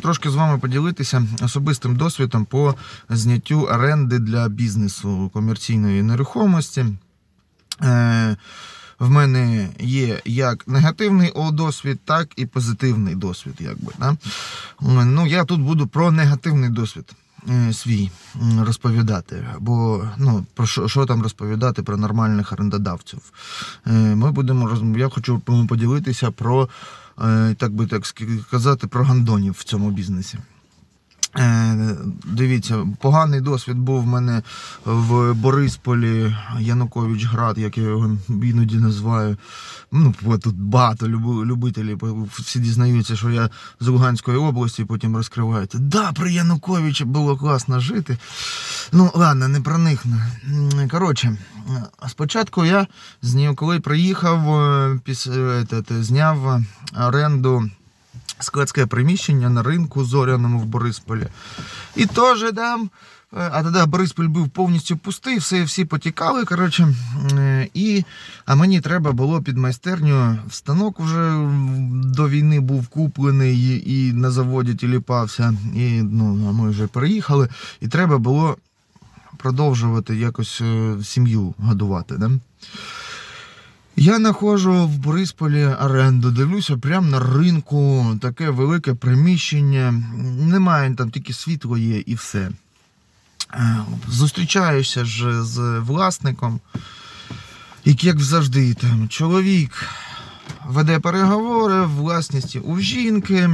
трошки з вами поділитися особистим досвідом по зняттю оренди для бізнесу комерційної нерухомості. Е, в мене є як негативний досвід, так і позитивний досвід. Якби, да? Ну, я тут буду про негативний досвід свій розповідати. Бо ну, про що, що там розповідати про нормальних орендодавців? Е, Ми будемо розмов... Я хочу поділитися про, е, так би так сказати, про гандонів в цьому бізнесі. Е, Дивіться, поганий досвід був в мене в Борисполі Янукович Град, як я його іноді називаю. Ну, тут багато любителів. Всі дізнаються, що я з Луганської області, потім розкривають. Да, при Януковичі було класно жити. Ну, ладно, не про них. Коротше, спочатку я з коли приїхав, е, е, зняв оренду складське приміщення на ринку зоряному в Борисполі. І теж там. е, А тоді Борисполь був повністю пустий, все, всі потікали. Коротше, е, і, а мені треба було під майстерню. Станок вже до війни був куплений і, і на заводі тіліпався. І ну, а ми вже переїхали. І треба було продовжувати якось е, сім'ю годувати. Да? Я знаходжу в Борисполі оренду, дивлюся прямо на ринку, таке велике приміщення. Немає там тільки світло є і все. Е, Зустрічаюся ж з власником, який, як завжди, там чоловік веде переговори, власності у жінки,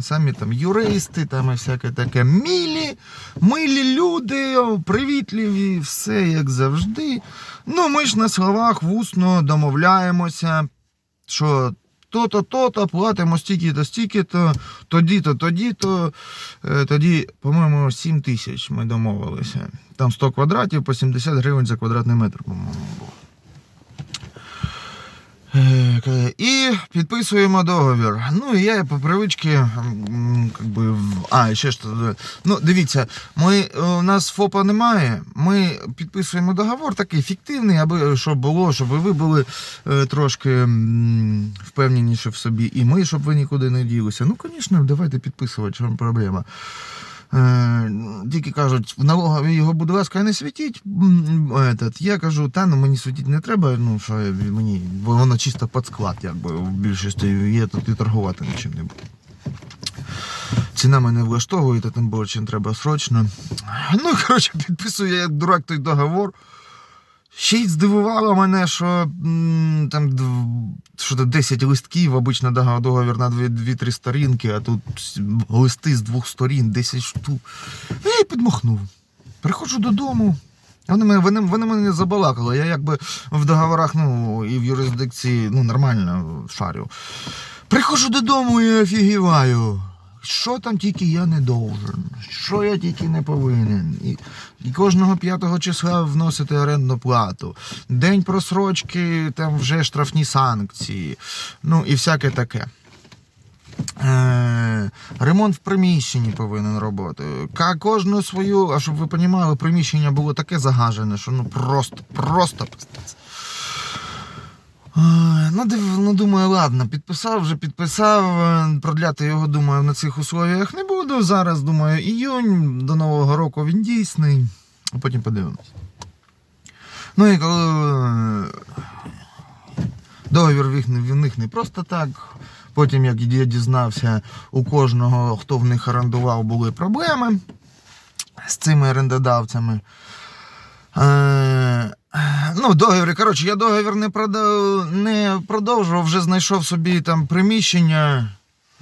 самі там юристи, там і всяке таке мілі, милі люди, привітливі, все як завжди. Ну, ми ж на словах вусно домовляємося, що то-то, то-то, платимо стільки-то, стільки-то, тоді-то, тоді-то. Е, Тоді, по-моєму, 7 тисяч ми домовилися. Там 100 квадратів по 70 гривень за квадратний метр, по-моєму, було. Е, І підписуємо договір. Ну і я по привичці, м, как би, а, ще ж ну дивіться, ми, е, у нас ФОПа немає. Ми підписуємо договор такий фіктивний, аби щоб було, щоб ви були е, трошки впевненіші в собі, і ми, щоб ви нікуди не ділися. Ну, звісно, давайте підписувати, що проблема. Е, Тільки кажуть, в налогові його, будь ласка, не світіть. Я кажу, та ну мені світити не треба, ну що мені, бо воно чисто під склад, якби в більшості є, тут і торгувати нічим не буде. Ціна мене влаштовує, та тим більше треба срочно. Ну, коротше, підписую я як дурак той договор. Ще й здивувало мене, що там що то 10 листків, обично договір на 2-3 сторінки, а тут листи з двох сторін, 10 штук. Й підмахнув. Приходжу додому. Вони мене, вони, вони мене забалакали. Я якби в договорах, ну, і в юрисдикції ну, нормально шарю. Приходжу додому і офігіваю. Що там тільки я не должен, що я тільки не повинен. І, і кожного п'ятого числа вносити орендну плату. День просрочки, там вже штрафні санкції. Ну і всяке таке. Е, ремонт в приміщенні повинен робити. Кожну свою, а щоб ви розуміли, приміщення було таке загажене, що ну просто, просто. Ну, ну, думаю, ладно, підписав вже підписав. е, Продляти його, думаю, на цих условіях не буду. Зараз, думаю, іюнь до Нового року він дійсний, а потім подивимось. Ну і коли е, договір в них не просто так. Потім, як я дізнався, у кожного, хто в них орендував, були проблеми з цими орендодавцями. Ну, договір, коротше, я договір не, продав, не продовжував, вже знайшов собі там приміщення,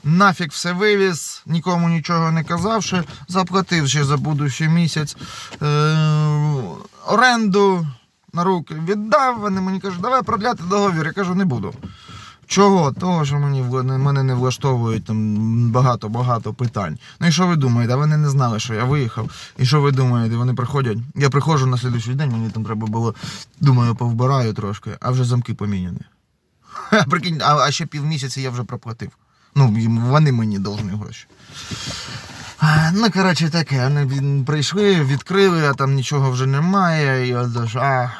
нафіг все вивіз, нікому нічого не казавши, заплатив ще за будущий місяць е, оренду на руки віддав. Вони мені кажуть, давай продляти договір. Я кажу, не буду. Чого? Того, що мені вла- мене не влаштовують там багато-багато питань. Ну і що ви думаєте? Вони не знали, що я виїхав. І що ви думаєте? Вони приходять. Я приходжу на слідуючий день, мені там треба було, думаю, повбираю трошки, а вже замки поміняні. Прикинь, а, а ще півмісяця я вже проплатив. Ну, вони мені должны гроші. А, Ну, коротше, таке, вони прийшли, відкрили, а там нічого вже немає. І от, а,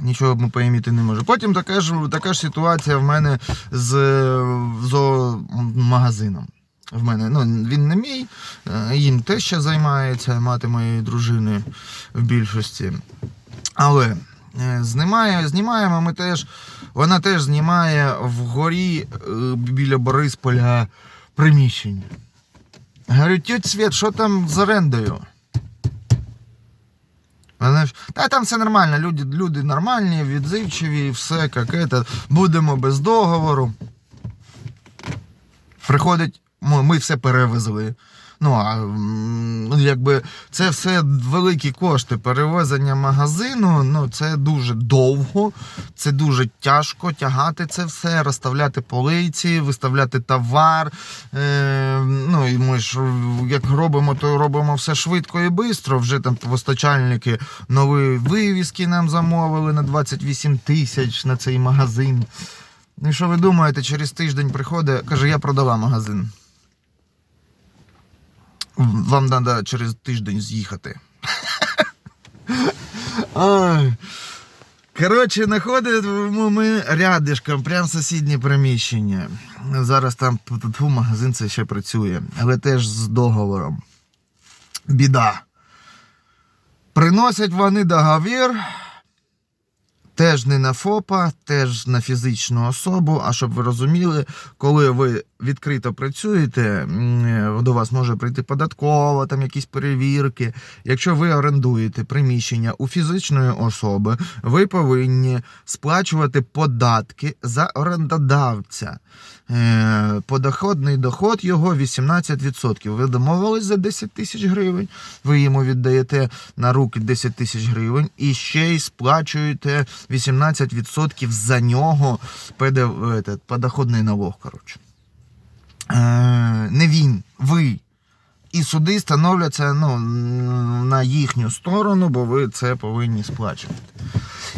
нічого ми поїміти не можу. Потім така ж, така ж ситуація в мене з зоомагазином. В мене ну, він не мій, е, їм теж ще займається мати моєї дружини в більшості. Але е, знімає, знімаємо ми теж. Вона теж знімає вгорі е, біля Борисполя приміщення. Говорю, тьоть Свет, що там з орендою? Ж, та там все нормально, люди, люди нормальні, відзивчиві, все як это, будемо без договору. Приходить, ми все перевезли. Ну, а якби це все великі кошти. Перевезення магазину, ну це дуже довго, це дуже тяжко тягати це все, розставляти полиці, виставляти товар. Е, ну і ми ж як робимо, то робимо все швидко і швидко. Вже там постачальники нові вивіски нам замовили на 28 тисяч на цей магазин. Ну і що ви думаєте, через тиждень приходить, каже, я продала магазин. Вам треба через тиждень з'їхати. Коротше, знаходимо ми рядишком, прям сусіднє приміщення. Зараз там тут магазин це ще працює, але теж з договором. Біда. Приносять вони договір. Теж не на ФОПа, теж на фізичну особу. А щоб ви розуміли, коли ви відкрито працюєте, до вас може прийти податкова, там якісь перевірки. Якщо ви орендуєте приміщення у фізичної особи, ви повинні сплачувати податки за орендодавця. Е, Подоходний доход його 18%. Ви домовились за 10 тисяч гривень, ви йому віддаєте на руки 10 тисяч гривень і ще й сплачуєте 18% за нього ПДВ, подоходний налог. Коротше. Е, не він, ви. І суди становляться ну, на їхню сторону, бо ви це повинні сплачувати.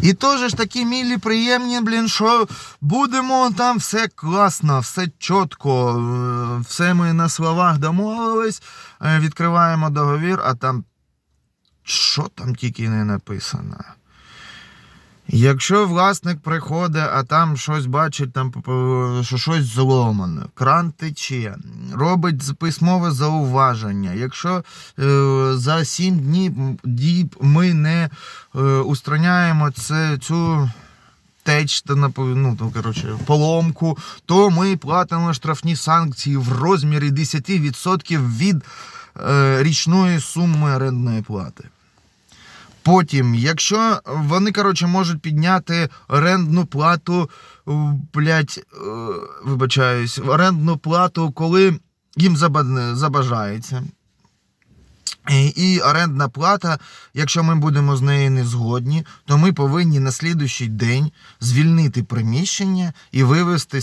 І теж ж такі мілі приємні, блін, що будемо там все класно, все чітко, е, все ми на словах домовились, е, відкриваємо договір, а там що там тільки не написано. Якщо власник приходить, а там щось бачить, там п- що щось зломане, кран тече, робить письмове зауваження. Якщо е, за 7 днів діб ми не е, устраняємо це, цю теч, та, ну, то, коротше, поломку, то ми платимо штрафні санкції в розмірі 10% від е, річної суми орендної плати. Потім, якщо вони, коротше, можуть підняти орендну плату, блять, е, вибачаюсь, орендну плату, коли їм заба- забажається. І, орендна плата, якщо ми будемо з нею не згодні, то ми повинні на слідуючий день звільнити приміщення і вивезти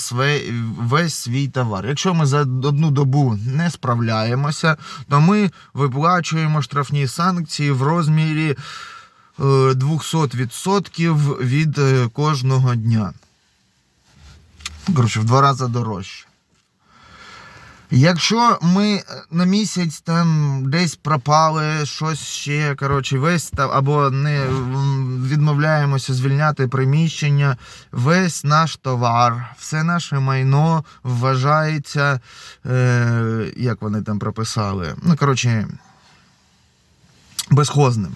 весь свій товар. Якщо ми за одну добу не справляємося, то ми виплачуємо штрафні санкції в розмірі е, 200% від е, кожного дня. Коротше, в два рази дорожче. Якщо ми на місяць там десь пропали, щось ще, коротше, весь або не відмовляємося звільняти приміщення, весь наш товар, все наше майно вважається, е, як вони там прописали, ну, коротше, безхозним.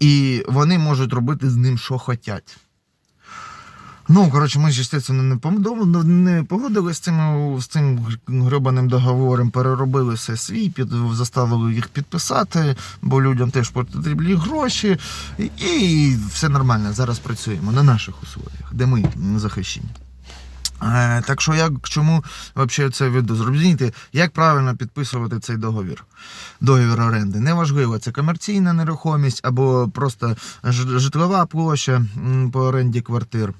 І вони можуть робити з ним, що хочуть. Ну, коротше, ми естественно, не, не погодилися з цим, з цим гребаним договором, переробили все свій, під, заставили їх підписати, бо людям теж потрібні гроші. І, все нормально. Зараз працюємо на наших условиях, де ми захищені. Е, так що як чому взагалі це відео зробити? Як правильно підписувати цей договір? Договір оренди. Неважливо, це комерційна нерухомість або просто житлова площа по оренді квартир.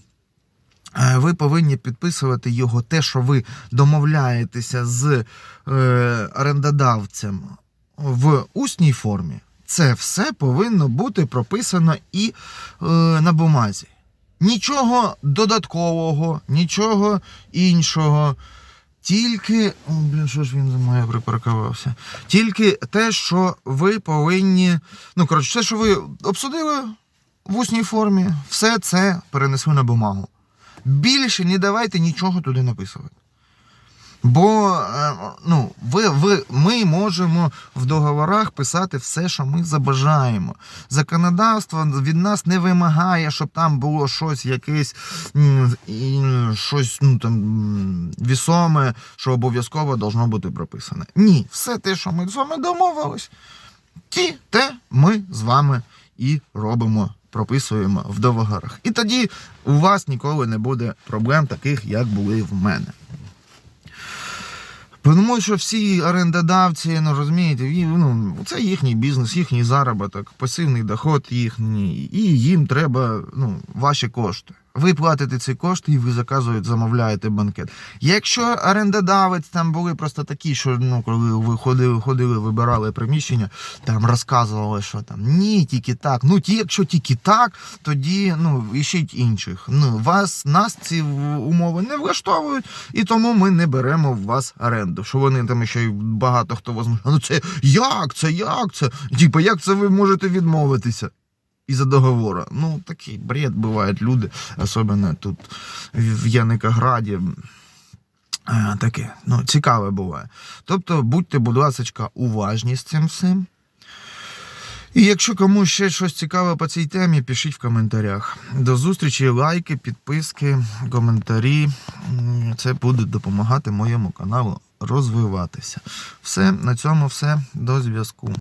Е, Ви повинні підписувати його те, що ви домовляєтеся з е, орендодавцем в усній формі. Це все повинно бути прописано і е, на бумазі. Нічого додаткового, нічого іншого. Тільки. О, блін, що ж він за мною припаркувався? Тільки те, що ви повинні. Ну, коротше, все, що ви обсудили в усній формі, все це перенесли на бумагу. Більше не давайте нічого туди написувати. Бо е, ну, ви, ви, ми можемо в договорах писати все, що ми забажаємо. Законодавство від нас не вимагає, щоб там було щось якесь щось ну, там, вісоме, що обов'язково должно бути прописане. Ні, все те, що ми з вами домовились, ті, те ми з вами і робимо, прописуємо в договорах. І тоді у вас ніколи не буде проблем таких, як були в мене. Тому що всі орендодавці, ну розумієте, ну, це їхній бізнес, їхній заробіток, пасивний доход їхній, і їм треба ну, ваші кошти. Ви платите ці кошти і ви заказуєте, замовляєте банкет. Якщо орендодавець там були просто такі, що ну, коли ви ходили, ходили, вибирали приміщення, там розказували, що там ні, тільки так. Ну, ті, якщо тільки так, тоді ну, іщіть інших. Ну, вас, нас ці умови не влаштовують, і тому ми не беремо в вас оренду. Що вони там ще й багато хто возмущає. Ну це як це, як це? Типа, як це ви можете відмовитися? Із-за договору. Ну, такий бред бувають люди, особливо тут в Яникограді. Е, Таке, ну, цікаве буває. Тобто, будьте, будь ласка, уважні з цим всім. І якщо комусь ще щось цікаве по цій темі, пишіть в коментарях. До зустрічі, лайки, підписки, коментарі. Це буде допомагати моєму каналу розвиватися. Все, на цьому все. До зв'язку.